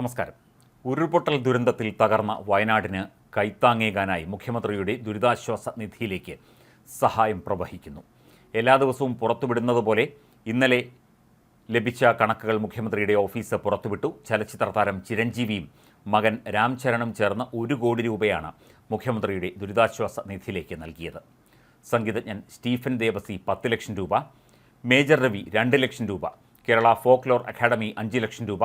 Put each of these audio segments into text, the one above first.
നമസ്കാരം. ഉരുൾപൊട്ടൽ ദുരന്തത്തിൽ തകർന്ന വയനാടിന് കൈത്താങ്ങേകാനായി മുഖ്യമന്ത്രിയുടെ ദുരിതാശ്വാസ നിധിയിലേക്ക് സഹായം പ്രവഹിക്കുന്നു. എല്ലാ ദിവസവും പുറത്തുവിടുന്നത് പോലെ ഇന്നലെ ലഭിച്ച കണക്കുകൾ മുഖ്യമന്ത്രിയുടെ ഓഫീസ് പുറത്തുവിട്ടു. ചലച്ചിത്ര താരം ചിരഞ്ജീവിയും മകൻ രാംചരണും ചേർന്ന് ഒരു കോടി രൂപയാണ് മുഖ്യമന്ത്രിയുടെ ദുരിതാശ്വാസ നിധിയിലേക്ക് നൽകിയത്. സംഗീതജ്ഞൻ സ്റ്റീഫൻ ദേവസി പത്ത് ലക്ഷം രൂപ മേജർ രവി രണ്ട് ലക്ഷം രൂപ കേരള ഫോക്ലോർ അക്കാദമി അഞ്ച് ലക്ഷം രൂപ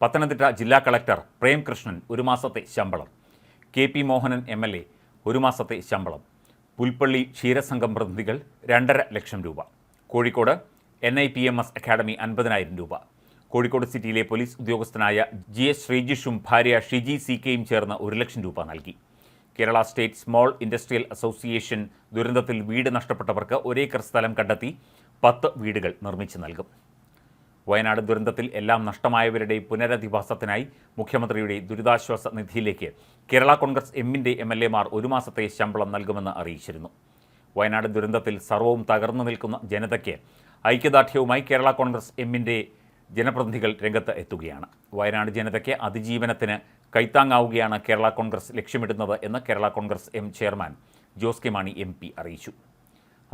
പത്തനംതിട്ട ജില്ലാ കളക്ടർ പ്രേംകൃഷ്ണൻ ഒരു മാസത്തെ ശമ്പളം. K P Mohanan M L A ഒരു മാസത്തെ ശമ്പളം. പുൽപ്പള്ളി ക്ഷീരസംഘം പ്രതിനിധികൾ രണ്ടര ലക്ഷം രൂപ. Kozhikode N I P M S academy അൻപതിനായിരം രൂപ. കോഴിക്കോട് സിറ്റിയിലെ പോലീസ് ഉദ്യോഗസ്ഥനായ ജി എസ് ശ്രീജിഷും ഭാര്യ ഷിജി സി കെയും ചേർന്ന് ഒരു ലക്ഷം രൂപ നൽകി. Kerala state small industrial association ദുരന്തത്തിൽ വീട് നഷ്ടപ്പെട്ടവർക്ക് ഒരേക്കർ സ്ഥലം കണ്ടെത്തി പത്ത് വീടുകൾ നിർമ്മിച്ചു നൽകും. വയനാട് ദുരന്തത്തിൽ എല്ലാം നഷ്ടമായവരുടെ പുനരധിവാസത്തിനായി മുഖ്യമന്ത്രിയുടെ ദുരിതാശ്വാസ നിധിയിലേക്ക് കേരള കോൺഗ്രസ് എമ്മിന്റെ എം എൽ എമാർ ഒരു മാസത്തെ ശമ്പളം നൽകുമെന്ന് അറിയിച്ചിരുന്നു. വയനാട് ദുരന്തത്തിൽ സർവവും തകർന്നു നിൽക്കുന്ന ജനതയ്ക്ക് ഐക്യദാർഢ്യവുമായി കേരള കോൺഗ്രസ് എമ്മിന്റെ ജനപ്രതിനിധികൾ രംഗത്ത് എത്തുകയാണ്. വയനാട് ജനതയ്ക്ക് അതിജീവനത്തിന് കൈത്താങ്ങാവുകയാണ് കേരള കോൺഗ്രസ് ലക്ഷ്യമിടുന്നത് എന്ന് Kerala Congress M chairman Jose K Mani M അറിയിച്ചു.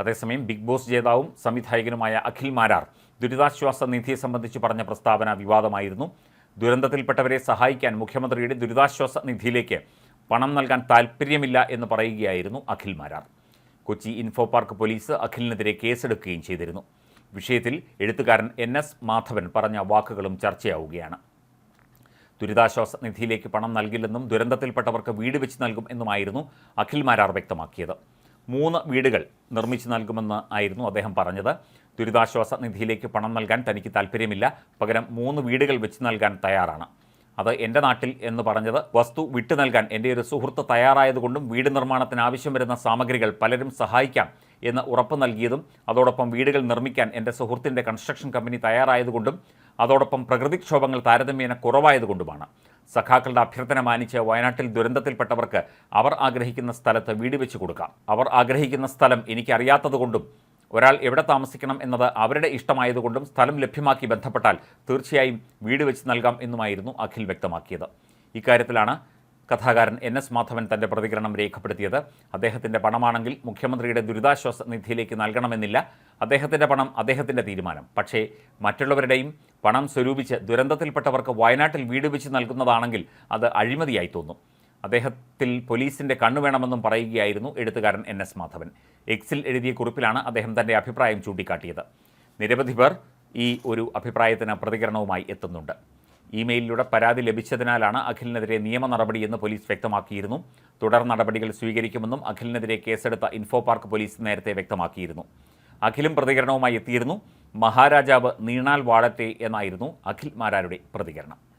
അതേസമയം ബിഗ് ബോസ് ജേതാവും സംവിധായകനുമായ അഖിൽ മാരാർ ദുരിതാശ്വാസ നിധിയെ സംബന്ധിച്ച് പറഞ്ഞ പ്രസ്താവന വിവാദമായിരുന്നു. ദുരന്തത്തിൽപ്പെട്ടവരെ സഹായിക്കാൻ മുഖ്യമന്ത്രിയുടെ ദുരിതാശ്വാസ നിധിയിലേക്ക് പണം നൽകാൻ താൽപ്പര്യമില്ല എന്ന് പറയുകയായിരുന്നു Akhil Marar. Kochi info park police അഖിലിനെതിരെ കേസെടുക്കുകയും ചെയ്തിരുന്നു. വിഷയത്തിൽ എഴുത്തുകാരൻ എൻ എസ് മാധവൻ പറഞ്ഞ വാക്കുകളും ചർച്ചയാവുകയാണ്. ദുരിതാശ്വാസ നിധിയിലേക്ക് പണം നൽകില്ലെന്നും ദുരന്തത്തിൽപ്പെട്ടവർക്ക് വീട് വെച്ച് നൽകും എന്നുമായിരുന്നു അഖിൽ മാരാർ വ്യക്തമാക്കിയത്. മൂന്ന് വീടുകൾ നിർമ്മിച്ചു നൽകുമെന്ന് ആയിരുന്നു അദ്ദേഹം പറഞ്ഞത്. ദുരിതാശ്വാസ നിധിയിലേക്ക് പണം നൽകാൻ തനിക്ക് താല്പര്യമില്ല പകരം മൂന്ന് വീടുകൾ വെച്ച് നൽകാൻ തയ്യാറാണ്. അത് എന്റെ നാട്ടിൽ എന്ന് പറഞ്ഞത് വസ്തു വിട്ടു നൽകാൻ എന്റെ ഒരു സുഹൃത്ത് തയ്യാറായതുകൊണ്ടും വീട് നിർമ്മാണത്തിന് ആവശ്യം വരുന്ന സാമഗ്രികൾ പലരും സഹായിക്കാം എന്ന് ഉറപ്പ് നൽകിയതും അതോടൊപ്പം വീടുകൾ നിർമ്മിക്കാൻ എന്റെ സുഹൃത്തിന്റെ കൺസ്ട്രക്ഷൻ കമ്പനി തയ്യാറായതുകൊണ്ടും അതോടൊപ്പം പ്രകൃതിക്ഷോഭങ്ങൾ താരതമ്യേന കുറവായതുകൊണ്ടുമാണ്. സഖാക്കളുടെ അഭ്യർത്ഥന മാനിച്ച് വയനാട്ടിൽ ദുരന്തത്തിൽപ്പെട്ടവർക്ക് അവർ ആഗ്രഹിക്കുന്ന സ്ഥലത്ത് വീട് വെച്ച് കൊടുക്കാം. അവർ ആഗ്രഹിക്കുന്ന സ്ഥലം എനിക്കറിയാത്തതുകൊണ്ടും ഒരാൾ എവിടെ താമസിക്കണം എന്നത് അവരുടെ ഇഷ്ടമായതുകൊണ്ടും സ്ഥലം ലഭ്യമാക്കി ബന്ധപ്പെട്ടാൽ തീർച്ചയായും വീട് വെച്ച് നൽകാം എന്നുമായിരുന്നു അഖിൽ വ്യക്തമാക്കിയത്. ഇക്കാര്യത്തിലാണ് കഥാകാരൻ എൻ എസ് മാധവൻ തന്റെ പ്രതികരണം രേഖപ്പെടുത്തിയത്. അദ്ദേഹത്തിന്റെ പണമാണെങ്കിൽ മുഖ്യമന്ത്രിയുടെ ദുരിതാശ്വാസ നിധിയിലേക്ക് നൽകണമെന്നില്ല. അദ്ദേഹത്തിന്റെ പണം അദ്ദേഹത്തിന്റെ തീരുമാനം. പക്ഷേ മറ്റുള്ളവരുടെയും പണം സ്വരൂപിച്ച് ദുരന്തത്തിൽപ്പെട്ടവർക്ക് വയനാട്ടിൽ വീട് വെച്ച് നൽകുന്നതാണെങ്കിൽ അത് അഴിമതിയായി തോന്നും. അദ്ദേഹത്തിൽ പോലീസിന്റെ കണ്ണു വേണമെന്നും പറയുകയായിരുന്നു എഴുത്തുകാരൻ എൻ എസ് മാധവൻ. എക്സിൽ എഴുതിയ കുറിപ്പിലാണ് അദ്ദേഹം തന്റെ അഭിപ്രായം ചൂണ്ടിക്കാട്ടിയത്. നിരവധി പേർ ഈ ഒരു അഭിപ്രായത്തിന് പ്രതികരണവുമായി എത്തുന്നുണ്ട്. ഇമെയിലിലൂടെ പരാതി ലഭിച്ചതിനാലാണ് അഖിലിനെതിരെ നിയമ നടപടിയെന്ന് പോലീസ് വ്യക്തമാക്കിയിരുന്നു. തുടർ നടപടികൾ സ്വീകരിക്കുമെന്നും അഖിലിനെതിരെ കേസെടുത്ത ഇൻഫോ പാർക്ക് പോലീസ് നേരത്തെ വ്യക്തമാക്കിയിരുന്നു. അഖിലും പ്രതികരണവുമായി എത്തിയിരുന്നു. മഹാരാജാവ് നീണാൽ വാഴത്തെ എന്നായിരുന്നു അഖിൽ മാരാരുടെ പ്രതികരണം.